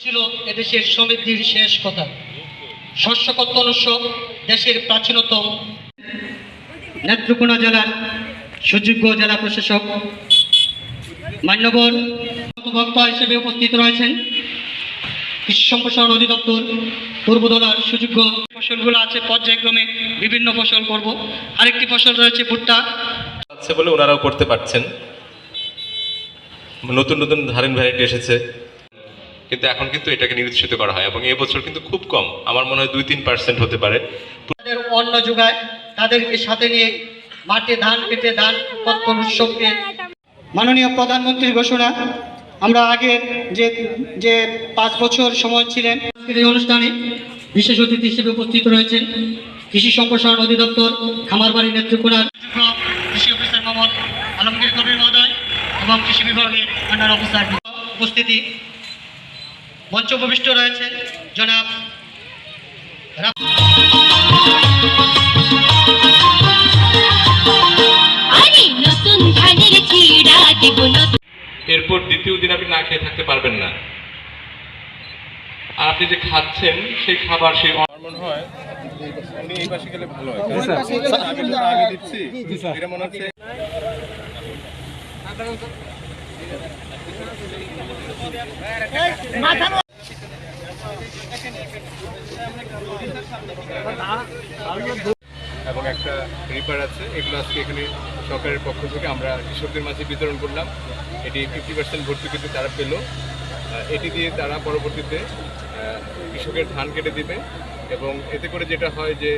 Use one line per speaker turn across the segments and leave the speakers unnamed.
ছিল এদেশের সমৃদ্ধির শেষ কথা। শস্যকর্তন উৎসব দেশের প্রাচীনতম। নেত্রকোনা জেলার সুযোগ্য জেলা প্রশাসক মান্যবর বক্তা হিসেবে উপস্থিত রয়েছেন। কৃষি সম্প্রসারণ অধিদপ্তর পূর্বদলার সুযোগ্য ফসলগুলো আছে, পর্যায়ক্রমে বিভিন্ন ফসল করব। আরেকটি ফসল রয়েছে ভুট্টা।
আছে বলে ওনারাও করতে পারছেন। নতুন নতুন ধারেন ভ্যারাইটি এসেছে। কিন্তু এখন কিন্তু এটাকে নিরুৎসাহিত করা হয় এবং এবছর কিন্তু খুব কম। আমার মনে হয় দুই তিন পার্সেন্ট হতে পারে।
তাদের অন্ন যোগায় তাদেরকে সাথে নিয়ে মাঠে ধান কেটে ধান উৎপাদন উৎসবকে মাননীয় প্রধানমন্ত্রীর ঘোষণা আমরা আগে যে যে পাঁচ বছর সময় ছিলেন এই অনুষ্ঠানে বিশেষ অতিথি হিসেবে উপস্থিত রয়েছেন কৃষি সম্প্রসারণ অধিদপ্তর খামারবাড়ি নেত্রকোনার কৃষি অফিসার মোহাম্মদ আলমগীর কবির মহোদয় এবং কৃষি বিভাগের আন্ডার অফিসার উপস্থিতি। মঞ্চ উপবিষ্ট রয়েছেন জনাব
এরপর দ্বিতীয় দিন আপনি না খেয়ে থাকতে পারবেন না। আর আপনি যে খাচ্ছেন সেই খাবার সেই
মনে হয় উনি এই পাশে গেলে ভালো হয়। আমি দিচ্ছি। এটা মনে হচ্ছে এবং একটা রিপার আছে, এগুলো আজকে এখানে সরকারের পক্ষ থেকে আমরা কৃষকদের মাঝে বিতরণ করলাম। এটি ফিফটি পার্সেন্ট ভর্তুকিতে তারা পেল। এটি দিয়ে তারা পরবর্তীতে কৃষকের ধান কেটে দিবে এবং এতে করে যেটা হয় যে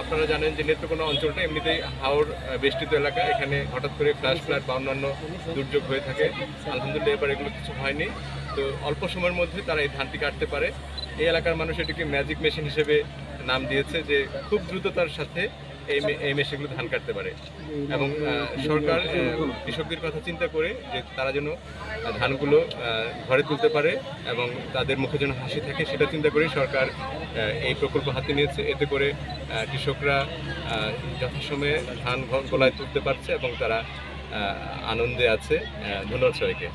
আপনারা জানেন যে নেত্রকোনা অঞ্চলটা এমনিতেই হাওর বেষ্টিত এলাকা। এখানে হঠাৎ করে ফ্ল্যাশ ফ্ল্যাট বা অন্যান্য দুর্যোগ হয়ে থাকে। আলহামদুলিল্লাহ এবার এগুলো কিছু হয়নি। তো অল্প সময়ের মধ্যে তারা এই ধানটি কাটতে পারে। এই এলাকার মানুষ এটিকে ম্যাজিক মেশিন হিসেবে নাম দিয়েছে যে খুব দ্রুততার সাথে এই মেশিনগুলো ধান কাটতে পারে। এবং সরকার কৃষকদের কথা চিন্তা করে যে তারা যেন ধানগুলো ঘরে তুলতে পারে এবং তাদের মুখে যেন হাসি থাকে সেটা চিন্তা করেই সরকার এই প্রকল্প হাতে নিয়েছে। এতে করে কৃষকরা যথাসময়ে ধান গলায় তুলতে পারছে এবং তারা আনন্দে আছে ধন্যবাদ সবাইকে।